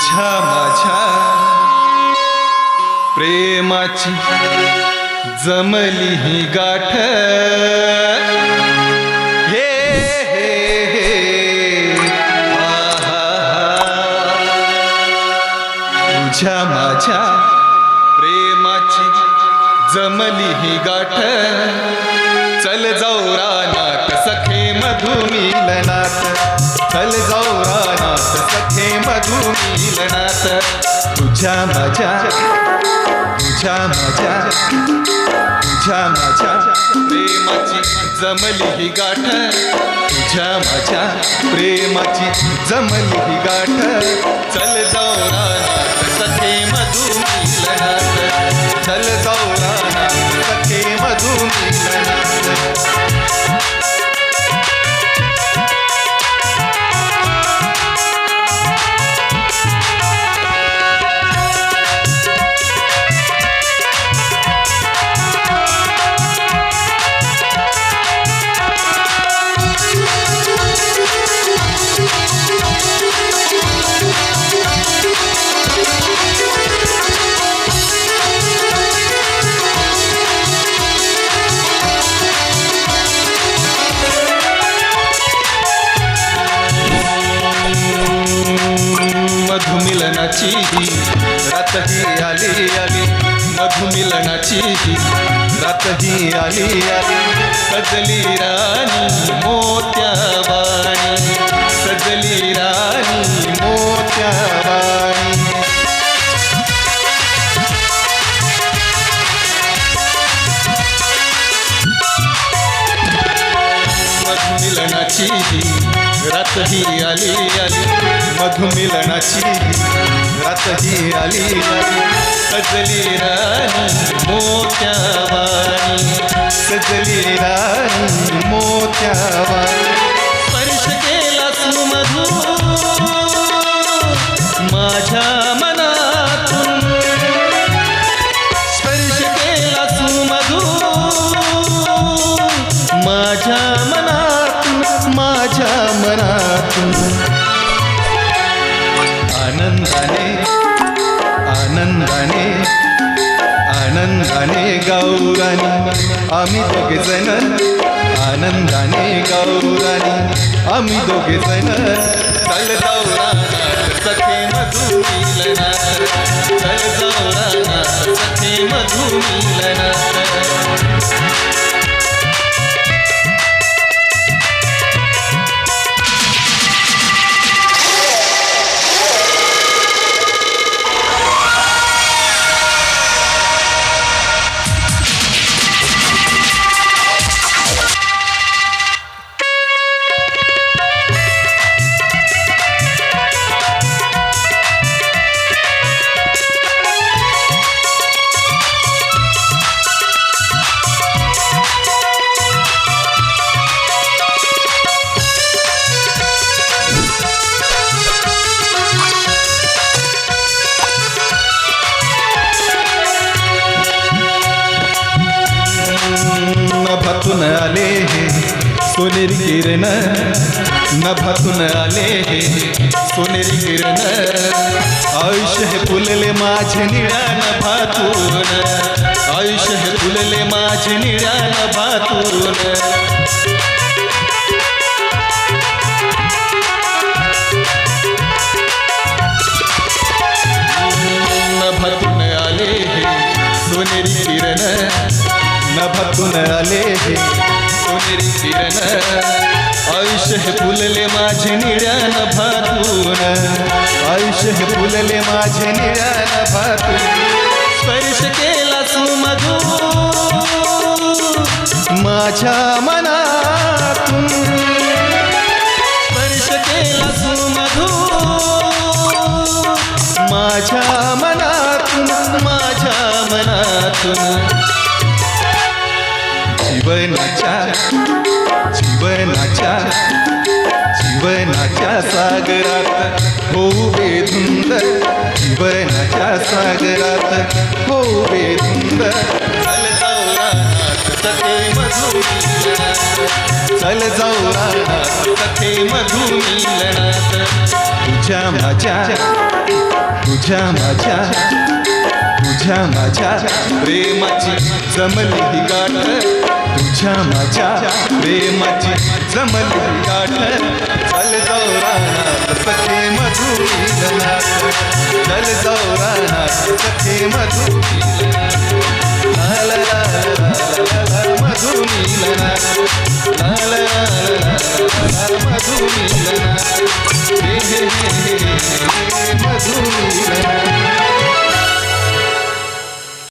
तुझ्या माझ्या प्रेमाची जमली ही गाठ. हे हे हे आहा. तुझ्या माझ्या प्रेमाची जमली ही गाठ. चल जाऊ रानात सखे मधुमिलनात. चल जाऊ रानात सखे मधुमिलनात तुझ्या माझ्या तुझ्या माझ्या तुझ्या माझ्या. प्रेमाची जमली ही गाठ तुझ्या माझ्या प्रेमाची जमली ही गाठ. चल जाऊ रानात सखे मधुमिलनात चल ही रात ही आली आली. मधुमिलनाची रात ही आली आली. सजली राणी मोत्यावाणी सजली राणी मोत्यावाणी मधुमिलनाची रात ही आली आली. मधुमिलनाची. रात ही आली सजली राणी मोत्यावाणी सजली राणी मोत्यावाणी स्पर्श केला सुमधू माझ्या मनातून. स्पर्श केला सुमधू माझ्या मनातून माझ्या मनातून. आनंदाने आनंदाने आनंदाने गौरानी आम्ही दोघे जण आनंदाने गौरानी आम्ही दोघे जण चल गौरा सखे सोनेरी किरण नभातून आले हे सोनेरी किरण आयुष्य हे फुलले माझे निळ्या नभातून आयुष्य हे फुलले माझे निळ्या नभातून सोनेरी किरण नभातून आले हे सोनेरी किरण आयुष्य हे फुलले माझे निळ्यान भातून. आयुष्य हे फुलले माझे निळ्यान भातून. स्पर्श केला मधू माझ्या मनातून. स्पर्श केला मधू माझ्या मनातून माझ्या मनातून. जीवनाच्या जीवनाच्या जीवनाच्या सागरात होऊ बेधुंद जीवनाच्या सागरात होऊ बेधुंद चल जाऊ कथे सखे मधु तुझ्या माझ्या तुझ्या माझ्या तुझ्या माझ्या प्रेमाची जमली गाठ. तुझ्या माझ्या प्रेमाची जमली गाठ. चल जाऊ रानात सखे मधु चल जाऊ रानात सखे मधु मिलनात